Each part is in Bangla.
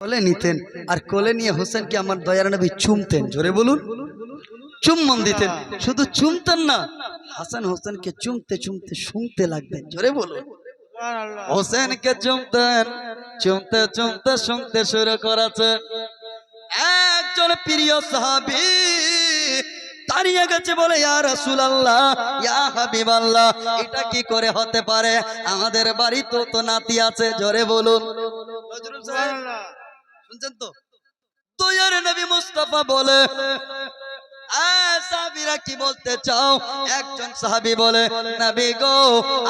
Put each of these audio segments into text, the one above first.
কোলে নিতেন, আর কোলে নিয়ে হোসেনকে আমার দয়ার নবী চুমতেন, জোরে বলুন। চুম্বন দিতেন, শুধু চুমতেন না, হাসান হোসেনকে চুমতে চুমতে শুনতে লাগতেন জোরে বলুন। হোসেনকে চুমতেন, চুমতে চুমতে শুনতে শুরু করেছে। একজন প্রিয় সাহাবী দাঁড়িয়ে গেছে বলে, ইয়া রাসূলুল্লাহ, ইয়া হাবিবাল্লাহ, এটা কি করে হতে পারে? আমাদের বাড়ি তো তো নাতি আছে, জোরে বলুন। শুনছেন তো? দয়ার নবী মুস্তাফা বলে কি বলতে চাও? একজন সাহাবী বলে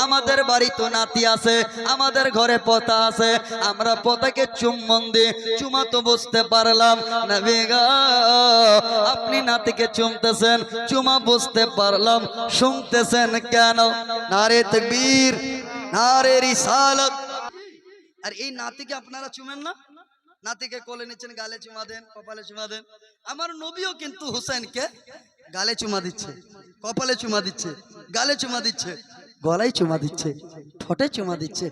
আমাদের বাড়ি তো নাতি আছে, আমাদের ঘরে পোতা আছে, আমরা পোতাকে চুম্বন দিয়ে চুমা তো বুঝতে পারলাম। আপনি নাতিকে চুমতেছেন, চুমা বুঝতে পারলাম, শুনতেছেন কেন? নারে তকবীর, নারে রিসালত। আর এই নাতিকে আপনারা চুমেন না? নাতিকে কোলে নিচ্ছেন গালে চুমা দেন কপালে চুমা দেন আমার নবীও কিন্তু হুসেনকে গালে চুমা দিচ্ছে কপালে চুমা দিচ্ছে গালে চুমা দিচ্ছে গলায় চুমা দিচ্ছে ঠোঁটে চুমা দিচ্ছে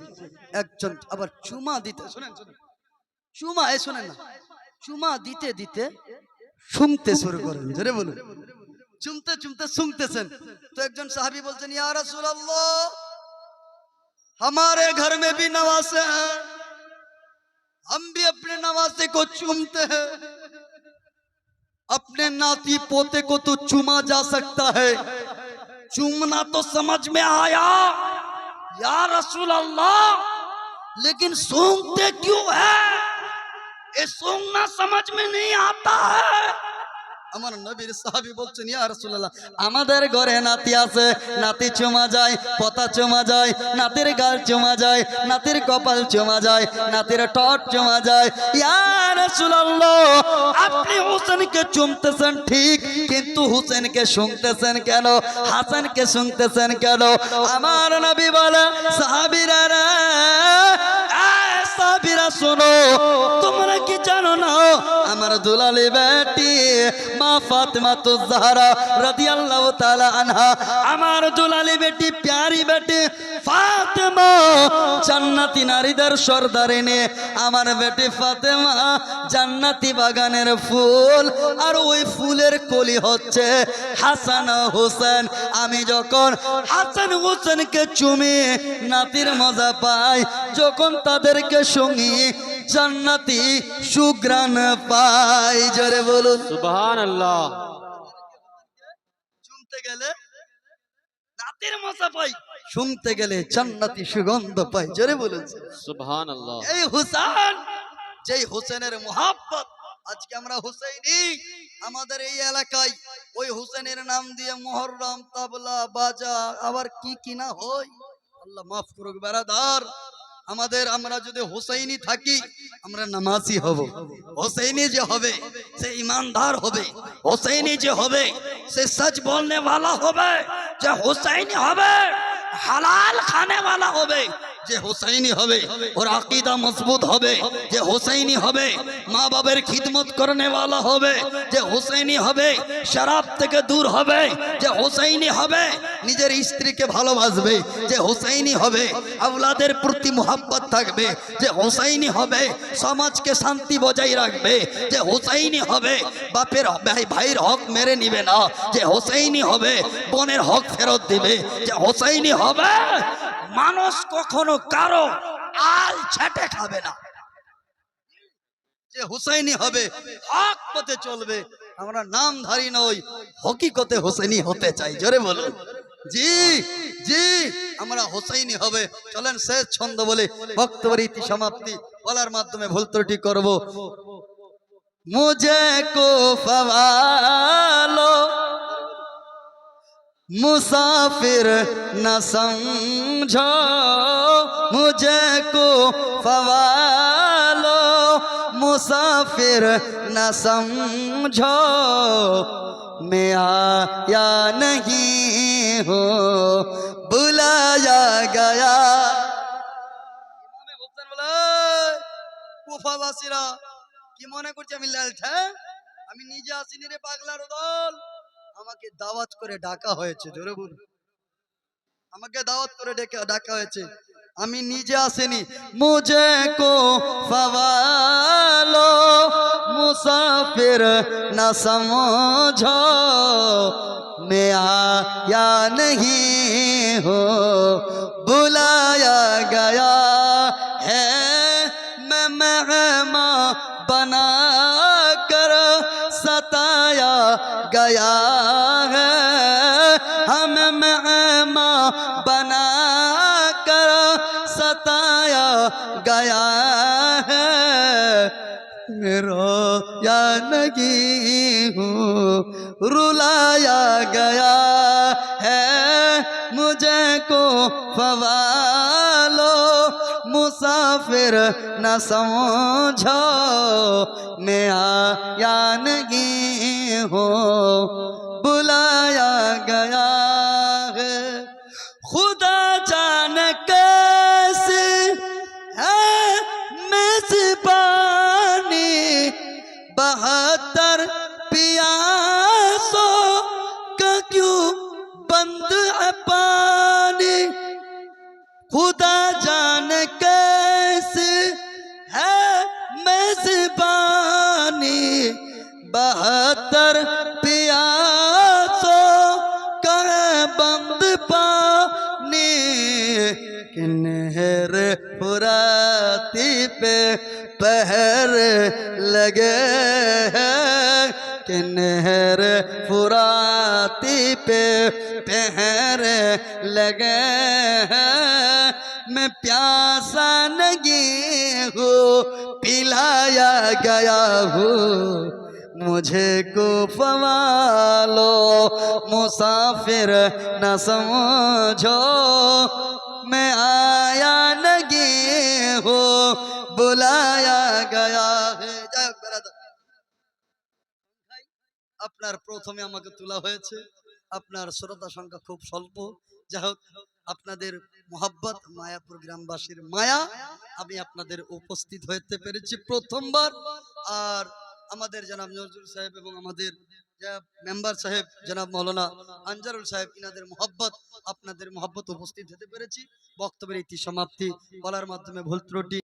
একজন আবার চুমা দিতে শোনেন শোনেন চুমা এ শোনেন না চুমা দিতে দিতে শুনতে শুরু করেন জোরে বলুন চুমতে চুমতে শুনতেছেন তো একজন সাহাবী বলছেন ইয়া রাসূলুল্লাহ हमारे घर में भी नवासे हैं ہم بھی اپنے نوازے کو چومتے ہیں۔ اپنے ناتی پوتے کو تو چوما جا سکتا ہے۔ چومنا تو سمجھ میں آیا۔ یا رسول اللہ، لیکن سونگتے کیوں ہے یہ سونگنا سمجھ میں نہیں آتا ہے۔ আমার নবীর সাহাবী বলছেন ইয়া রাসূলুল্লাহ আমাদের ঘরে নাতি আছে নাতি চুমা যায় পতা চুমা যায় নাতির গাল চুমা যায় নাতির কপাল চুমা যায় নাতির ঠোঁট চুমা যায়। ইয়া রাসূলুল্লাহ আপনি হোসেনকে চুমতেছেন ঠিক কিন্তু হোসেনকে শুনতেছেন কেন? হাসানকে শুনতেছেন কেন? আমার নবী বলে সাহাবীরা রে, সাহাবীরা শোনো, তোমরা কি জানো না? আমার দুলালি বেটি, মা ফাতেমা তো জাহরা রাদিয়াল্লাহু তাআলা আনহা। আমার দুলালি বেটি, প্যারি বেটি, ফাতেমা, জান্নাতি নারীদের সর্দারিনী আমার বেটি ফাতেমা জান্নাতি বাগানের ফুল, আর ওই ফুলের কলি হচ্ছে হাসান হোসেন। আমি যখন হাসান হোসেনকে চুমি, নাতির মজা পাই, যখন তাদেরকে সঙ্গী জান্নাতি সুগ্রান পাই। জোরে বলুন। সুবহান আল্লাহ শুনতে গেলে নাতির মজা পাই। শুনতে গেলে জান্নাতি সুগন্ধ পাই। জোরে বলুন। সুবহান আল্লাহ এই হুসেন যেই হোসেনের মোহাব্বত আজকে আমরা হুসেইনি আমাদের এই এলাকায় ওই হুসেনের নাম দিয়ে মোহররম তাবলা বাজা আবার কি কি না হয়? আল্লাহ মাফ করুক বেড়াদার। আমাদের আমরা যদি হোসেইনি থাকি আমরা নামাজি হব হোসেইনি যে হবে সে ইমানদার হবে হোসেইনি যে হবে সে সচ বলনে वाला হবে যে হোসেইনি হবে হালাল খানে वाला হবে যে হোসাইনি হবে, ওর আকিদা মজবুত হবে, যে হোসাইনি হবে মা বাবার খিদমত করনে वाला হবে, যে হোসাইনি হবে, শরাব থেকে দূর হবে, যে হোসাইনি হবে, নিজের স্ত্রীকে ভালোবাসবে, যে হোসাইনি হবে, আওলাদের প্রতি মোহাব্বত থাকবে, যে হোসাইনি হবে, সমাজকে শান্তি বজায় রাখবে, যে হোসাইনি হবে, বাপের ভাই, ভাইয়ের হক মেরে নিবে না, যে হোসাইনি হবে, বোনের হক ফেরত দিবে, যে হোসাইনি হবে মানুষ কখনো কারও আল ছেটে খাবে না। যে হুসাইনি হবে, হক পথে চলবে, আমরা নামধারী নই হকিকতে হোসেনি হতে চাই। জোরে বলুন। জি জি, আমরা হোসাইনি হবে। চলেন শেষ ছন্দ বলে বক্তব্যের ইতি সমাপ্তি। বলার মাধ্যমে ভুল ত্রুটি করব। মুজে কো ফওয়ালো مسافر نہ سمجھو، مجھے کو فوالو، مسافر نہ سمجھو، میں آیا نہیں ہو بلایا گیا۔ কুফাবাসীরা কি মনে করছে আমি লেলছে আমি নিজে আসিনি রে رو دول আমাকে দাওয়াত করে ডাকা হয়েছে ধরে বলুন। আমাকে দাওয়াত করে ডেকে ডাকা হয়েছে। আমি নিজে আসেনি। মুজে কো ফওয়ালো মুসাফির না সমঝো, মে আয়া নহি হো, বুলা بنا کر ستایا گیا ہے۔ رو یا نگی ہوں، رلایا گیا ہے۔ مجھے کو فوالو، مسافر نہ سمجھو۔ میں آیا نگی ہوں۔ اتر پیاسو کہ بند پانی، کنہر پراتی پہ پہر لگے ہیں، کنہر نہر فراتی پہ پہر لگے ہیں۔ میں پیاسا نگی ہوں، پلایا گیا ہوں۔ मुझे को फवालो मुसाफिर न समझो मैं आया नहीं हो बुलाया गया है যাই হোক বেরাদর। আপনার প্রথমে আমাকে তোলা হয়েছে আপনার শ্রোতা সংখ্যা খুব স্বল্প যাই হোক আপনাদের মোহাব্বত মায়াপুর গ্রামবাসীর মায়া আমি আপনাদের উপস্থিত হতে পেরেছি প্রথমবার আর আমাদের জনাব নজরুল সাহেব এবং আমাদের মেম্বার সাহেব জনাব মৌলানা আনজারুল সাহেব, ইনাদের মোহাব্বত, আপনাদের মোহাব্বত উপস্থিত হতে পেরেছি। বক্তব্যের ইতি সমাপ্তি। বলার মাধ্যমে ভুল ত্রুটি